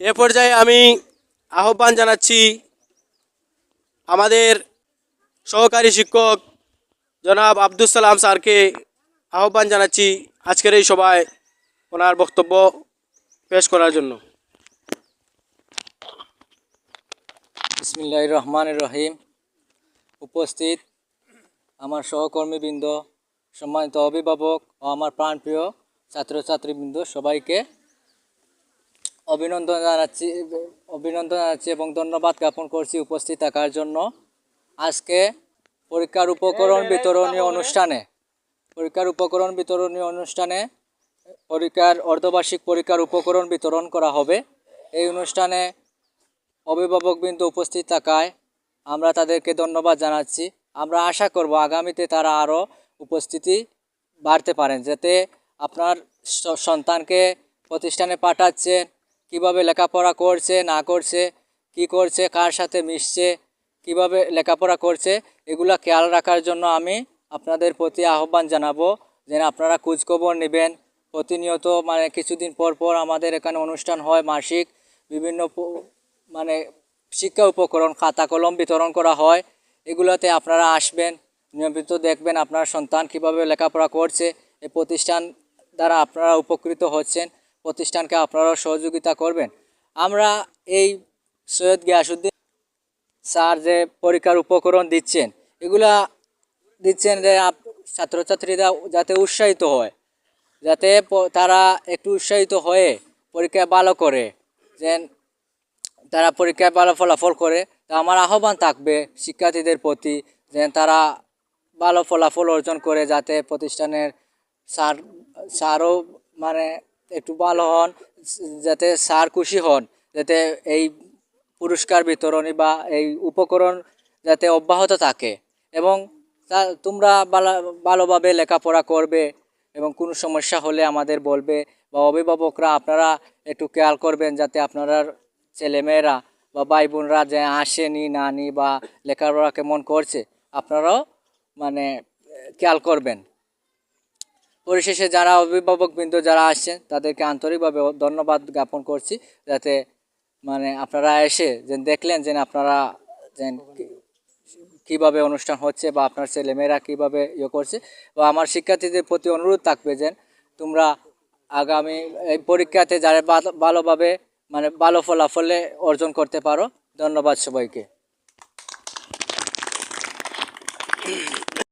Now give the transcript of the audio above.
এ পর্যায়ে আমি আহ্বান জানাচ্ছি আমাদের সহকারী শিক্ষক জনাব আব্দুল সালাম স্যারকে আহ্বান জানাচ্ছি আজকের এই সভায় ওনার বক্তব্য পেশ করার জন্য। বিসমিল্লাহ রহমান রহিম। উপস্থিত আমার সহকর্মীবৃন্দ, সম্মানিত অভিভাবক ও আমার প্রাণপ্রিয় ছাত্রছাত্রীবৃন্দ সবাইকে অভিনন্দন জানাচ্ছি অভিনন্দন জানাচ্ছি এবং ধন্যবাদ জ্ঞাপন করছি উপস্থিত থাকার জন্য। আজকে পরীক্ষার উপকরণ বিতরণী অনুষ্ঠানে পরীক্ষার উপকরণ বিতরণী অনুষ্ঠানে পরীক্ষার অর্ধবার্ষিক পরীক্ষার উপকরণ বিতরণ করা হবে। এই অনুষ্ঠানে অভিভাবকবৃন্দ উপস্থিত থাকায় আমরা তাদেরকে ধন্যবাদ জানাচ্ছি। আমরা আশা করব আগামীতে তারা আরও উপস্থিতি বাড়তে পারেন যাতে আপনার সন্তানকে প্রতিষ্ঠানে পাঠাচ্ছেন কীভাবে লেখাপড়া করছে, না করছে, কি করছে, কার সাথে মিশছে, কীভাবে লেখাপড়া করছে, এগুলো খেয়াল রাখার জন্য আমি আপনাদের প্রতি আহ্বান জানাব যেন আপনারা খোঁজখবর নেবেন। প্রতিনিয়ত মানে কিছুদিন পর পর আমাদের এখানে অনুষ্ঠান হয় মাসিক, বিভিন্ন মানে শিক্ষা উপকরণ খাতা কলম বিতরণ করা হয়, এগুলোতে আপনারা আসবেন, নিয়মিত দেখবেন আপনার সন্তান কীভাবে লেখাপড়া করছে এই প্রতিষ্ঠান দ্বারা আপনারা উপকৃত হচ্ছেন। প্রতিষ্ঠানকে আপনারাও সহযোগিতা করবেন। আমরা এই সৈয়দ গিয়াসুদ্দিন স্যার যে পরীক্ষার উপকরণ দিচ্ছেন, এগুলা দিচ্ছেন যে ছাত্রছাত্রীরা যাতে উৎসাহিত হয়, যাতে তারা একটু উৎসাহিত হয়ে পরীক্ষায় ভালো করে, যেন তারা পরীক্ষায় ভালো ফলাফল করে। তা আমার আহ্বান থাকবে শিক্ষার্থীদের প্রতি, যেন তারা ভালো ফলাফল অর্জন করে, যাতে প্রতিষ্ঠানের সার, সারও মানে একটু ভালো হন, যাতে স্যার খুশি হন, যাতে এই পুরস্কার বিতরণী বা এই উপকরণ যাতে অব্যাহত থাকে। এবং তোমরা ভালো- ভালোভাবে লেখাপড়া করবে এবং কোনো সমস্যা হলে আমাদের বলবে বা অভিভাবকরা আপনারা একটু খেয়াল করবেন যাতে আপনারা ছেলেমেয়েরা বা ভাই বোনরা যে আসেনি না নি বা লেখাপড়া কেমন করছে, আপনারাও মানে খেয়াল করবেন। পরিশেষে যারা অভিভাবকবৃন্দ যারা আসছেন, তাদেরকে আন্তরিকভাবে ধন্যবাদ জ্ঞাপন করছি, যাতে মানে আপনারা এসে যে দেখলেন যে আপনারা যে কীভাবে অনুষ্ঠান হচ্ছে বা আপনার ছেলেমেয়েরা কীভাবে ইয়ে করছে। বা আমার শিক্ষার্থীদের প্রতি অনুরোধ থাকবে যে তোমরা আগামী এই পরীক্ষাতে যারা ভালোভাবে মানে ভালো ফলাফলে অর্জন করতে পারো। ধন্যবাদ সবাইকে।